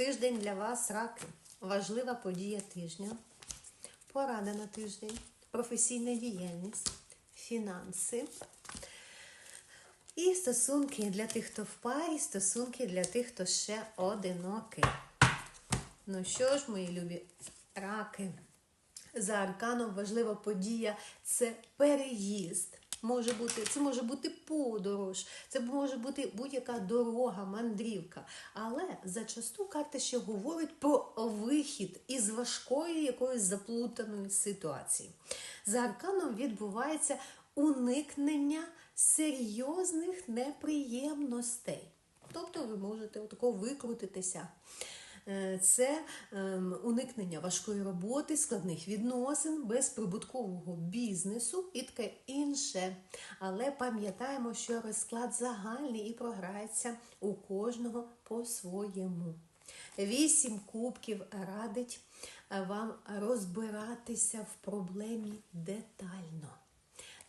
Тиждень для вас раки. Важлива подія тижня. Порада на тиждень, професійна діяльність, фінанси. І стосунки для тих, хто в парі, стосунки для тих, хто ще одинокий. Ну що ж, мої любі раки, за арканом важлива подія це переїзд. Може бути, це може бути подорож, це може бути будь-яка дорога, мандрівка. Але зачасту карта ще говорить про вихід із важкої якоїсь заплутаної ситуації. За арканом відбувається уникнення серйозних неприємностей. Тобто ви можете отако викрутитися. Е, Це ем, уникнення важкої роботи, складних відносин, безприбуткового бізнесу і таке інше. Але пам'ятаємо, що розклад загальний і програється у кожного по-своєму. Вісім кубків радить е, вам розбиратися в проблемі детально.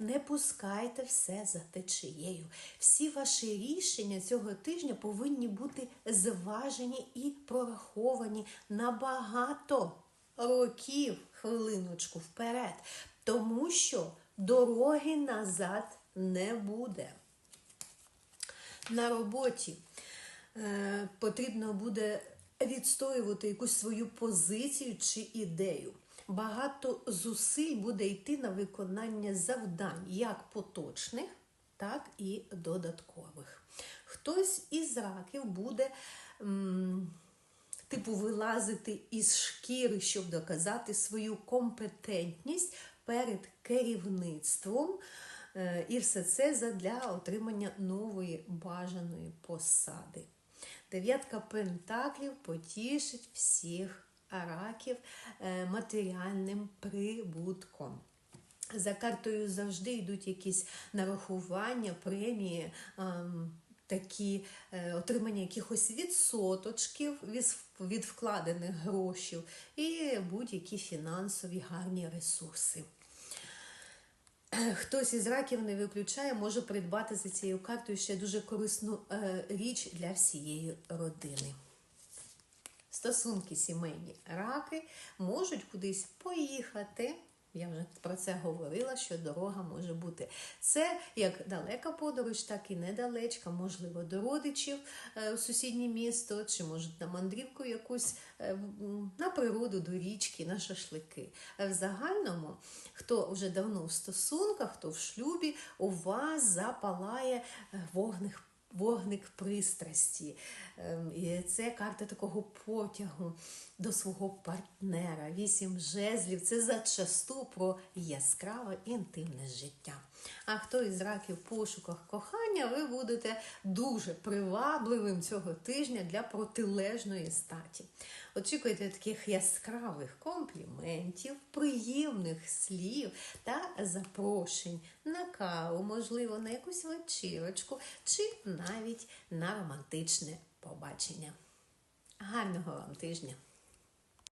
Не пускайте все за течією. Всі ваші рішення цього тижня повинні бути зважені і прораховані на багато років, хвилиночку вперед, тому що дороги назад не буде. На роботі е, потрібно буде відстоювати якусь свою позицію чи ідею. Багато зусиль буде йти на виконання завдань, як поточних, так і додаткових. Хтось із раків буде типу вилазити із шкіри, щоб доказати свою компетентність перед керівництвом. Е, І все це задля отримання нової бажаної посади. Дев'ятка пентаклів потішить всіх раків е, матеріальним прибутком. За картою завжди йдуть якісь нарахування, премії, ем, такі е, отримання якихось відсоточків від, вкладених грошей і будь-які фінансові гарні ресурси. Хтось із раків не виключає, може придбати за цією картою ще дуже корисну е, річ для всієї родини. Стосунки сімейні раки можуть кудись поїхати. Я вже про це говорила, що дорога може бути. Це як далека подорож, так і недалечка, можливо, до родичів е, у сусіднє місто, чи може на мандрівку якусь е, на природу, до річки, на шашлики. Е, В загальному, хто вже давно в стосунках, хто в шлюбі, у вас запалає е, вогник пристрасті. Ем, І це карта такого потягу до свого партнера. Вісім жезлів це зачасту про яскраве інтимне життя. А хто із раків пошуках кохання, ви будете дуже привабливим цього тижня для протилежної статі. Очікуйте таких яскравих компліментів, приємних слів та запрошень на каву, можливо, на якусь вечірочку чи навіть на романтичне побачення. Гарного вам тижня!